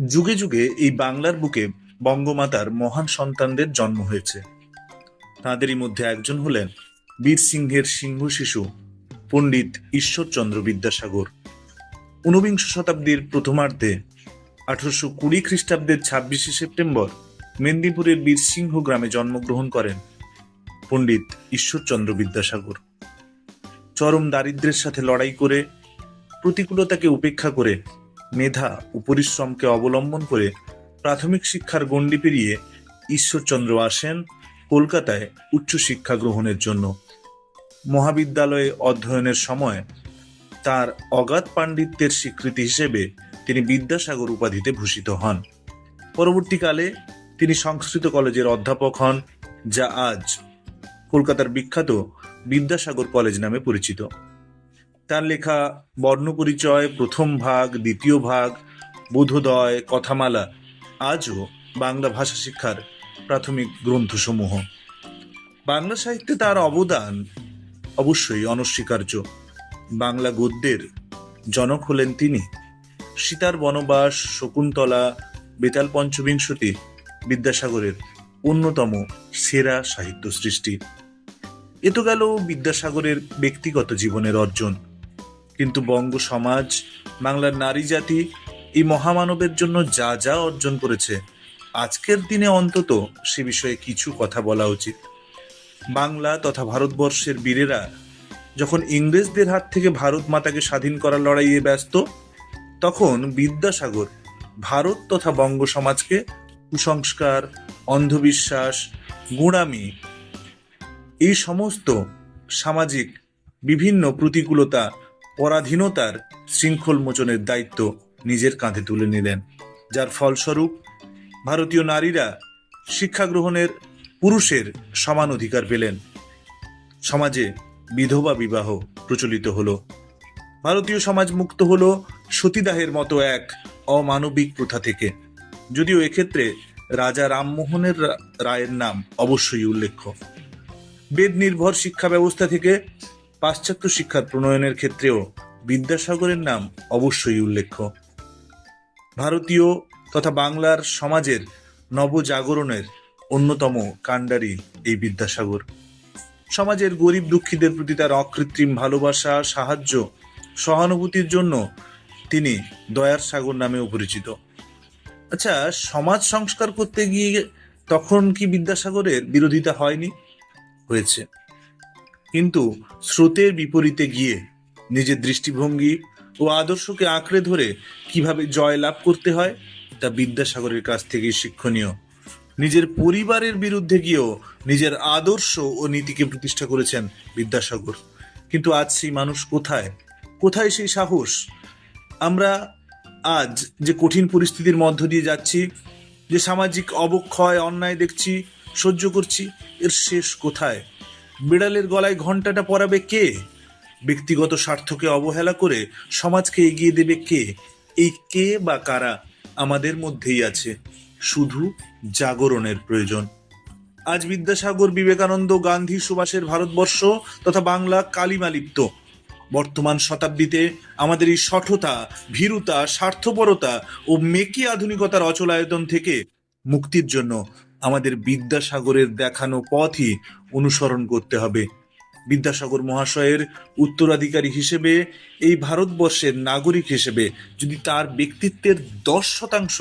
যুগে যুগে এই বাংলার বুকে বঙ্গমাতার মহান সন্তানদের জন্ম হয়েছে। তাঁদেরই মধ্যে একজন হলেন বীর সিংহের সিংহ শিশু, পণ্ডিত ঈশ্বরচন্দ্র বিদ্যাসাগর। ঊনবিংশ শতাব্দীর প্রথমার্ধে আঠারোশো কুড়ি খ্রিস্টাব্দের ছাব্বিশে সেপ্টেম্বর মেদিনীপুরের বীরসিংহ গ্রামে জন্মগ্রহণ করেন পণ্ডিত ঈশ্বরচন্দ্র বিদ্যাসাগর। চরম দারিদ্র্যের সাথে লড়াই করে প্রতিকূলতাকে উপেক্ষা করে মেধা ও পরিশ্রমকে অবলম্বন করে প্রাথমিক শিক্ষার গণ্ডি পেরিয়ে ঈশ্বরচন্দ্র আসেন কলকাতায় উচ্চশিক্ষা গ্রহণের জন্য। মহাবিদ্যালয়ে অধ্যয়নের সময় তার অগাধ পাণ্ডিত্যের স্বীকৃতি হিসেবে তিনি বিদ্যাসাগর উপাধিতে ভূষিত হন। পরবর্তীকালে তিনি সংস্কৃত কলেজের অধ্যাপক হন, যা আজ কলকাতার বিখ্যাত বিদ্যাসাগর কলেজ নামে পরিচিত। তার লেখা বর্ণপরিচয়, প্রথম ভাগ, দ্বিতীয় ভাগ, বোধোদয়, কথামালা, আজও বাংলা ভাষা শিক্ষার প্রাথমিক গ্রন্থসমূহ। বাংলা সাহিত্যে তার অবদান অবশ্যই অনস্বীকার্য। বাংলা গদ্যের জনক হলেন তিনি। সীতার বনবাস, শকুন্তলা, বেতাল পঞ্চবিংশতি বিদ্যাসাগরের অন্যতম সেরা সাহিত্য সৃষ্টি। এ তো গেল বিদ্যাসাগরের ব্যক্তিগত জীবনের অর্জন। কিন্তু বঙ্গ সমাজ, বাংলার নারী জাতি এই মহামানবের জন্য যা যা অর্জন করেছে, আজকের দিনে অন্তত সে বিষয়ে কিছু কথা বলা উচিত। বাংলা তথা ভারতবর্ষের বীরেরা যখন ইংরেজদের হাত থেকে ভারত মাতাকে স্বাধীন করার লড়াইয়ে ব্যস্ত, তখন বিদ্যাসাগর ভারত তথা বঙ্গ সমাজকে কুসংস্কার, অন্ধবিশ্বাস গুণামি এই সমস্ত সামাজিক বিভিন্ন প্রতিকূলতা পরাধীনতার শৃঙ্খল মোচনের দায়িত্ব নিজের কাঁধে তুলে নিলেন। যার ফলস্বরূপ ভারতীয় নারীরা শিক্ষা গ্রহণের পুরুষের সমান অধিকার পেলেন। সমাজে বিধবা বিবাহ প্রচলিত হলো। ভারতীয় সমাজ মুক্ত হলো সতীদাহের মতো এক অমানবিক প্রথা থেকে। যদিও এক্ষেত্রে রাজা রামমোহনের রায়ের নাম অবশ্যই উল্লেখ্য। বেদ নির্ভর শিক্ষা ব্যবস্থা থেকে পাশ্চাত্য শিক্ষার প্রণয়নের ক্ষেত্রেও বিদ্যাসাগরের নাম অবশ্যই উল্লেখ্য। ভারতীয় তথা বাংলার সমাজের নবজাগরণের অন্যতম কাণ্ডারি এই বিদ্যাসাগর। সমাজের গরিব দুঃখীদের প্রতি তার অকৃত্রিম ভালোবাসা, সাহায্য, সহানুভূতির জন্য তিনি দয়ার সাগর নামেও পরিচিত। আচ্ছা সমাজ সংস্কার করতে গিয়ে তখন কি বিদ্যাসাগরের বিরোধিতা হয়নি? হয়েছে। কিন্তু স্রোতের বিপরীতে গিয়ে নিজের দৃষ্টিভঙ্গি ও আদর্শকে আঁকড়ে ধরে কীভাবে জয় লাভ করতে হয়, তা বিদ্যাসাগরের কাছ থেকে শিক্ষণীয়। নিজের পরিবারের বিরুদ্ধে গিয়েও নিজের আদর্শ ও নীতিকে প্রতিষ্ঠা করেছেন বিদ্যাসাগর। কিন্তু আজ সেই মানুষ কোথায়? কোথায় সেই সাহস? আমরা আজ যে কঠিন পরিস্থিতির মধ্য দিয়ে যাচ্ছি, যে সামাজিক অবক্ষয়, অন্যায় দেখছি, সহ্য করছি, এর শেষ কোথায়? বিড়ালের গলায় ঘন্টাটা পরাবে কে? ব্যক্তিগত স্বার্থকে অবহেলা করে সমাজকে এগিয়ে দেবে কে? এই কে বা কারা আমাদের মধ্যেই আছে। শুধু জাগরণের প্রয়োজন। আজ বিদ্যাসাগর বিবেকানন্দ গান্ধী সুভাষের ভারতবর্ষ তথা বাংলা কালিমালিপ্ত বর্তমান শতাব্দীতে আমাদের এই সঠতা, ভীরুতা, স্বার্থপরতা ও মেকি আধুনিকতার অচলায়তন থেকে মুক্তির জন্য আমাদের বিদ্যাসাগরের দেখানো পথই অনুসরণ করতে হবে। বিদ্যাসাগর মহাশয়ের উত্তরাধিকারী হিসেবে এই ভারতবর্ষের নাগরিক হিসেবে যদি তার ব্যক্তিত্বের দশ শতাংশ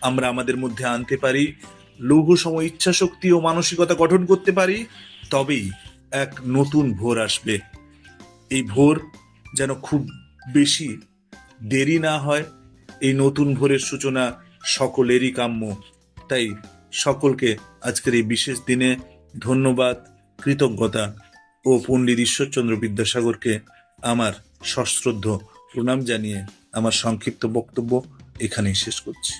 আমরা আমাদের মধ্যে আনতে পারি লঘু সম ইচ্ছাশক্তি ও মানসিকতা গঠন করতে পারি, তবেই এক নতুন ভোর আসবে। এই ভোর যেন খুব বেশি দেরি না হয়, এই নতুন ভোরের সূচনা সকলেরই কাম্য। তাই সকলকে আজকের এই বিশেষ দিনে ধন্যবাদ, কৃতজ্ঞতা ও পণ্ডিত ঈশ্বরচন্দ্র বিদ্যাসাগরকে আমার সশ্রদ্ধ প্রণাম জানিয়ে আমার সংক্ষিপ্ত বক্তব্য এখানেই শেষ করছি।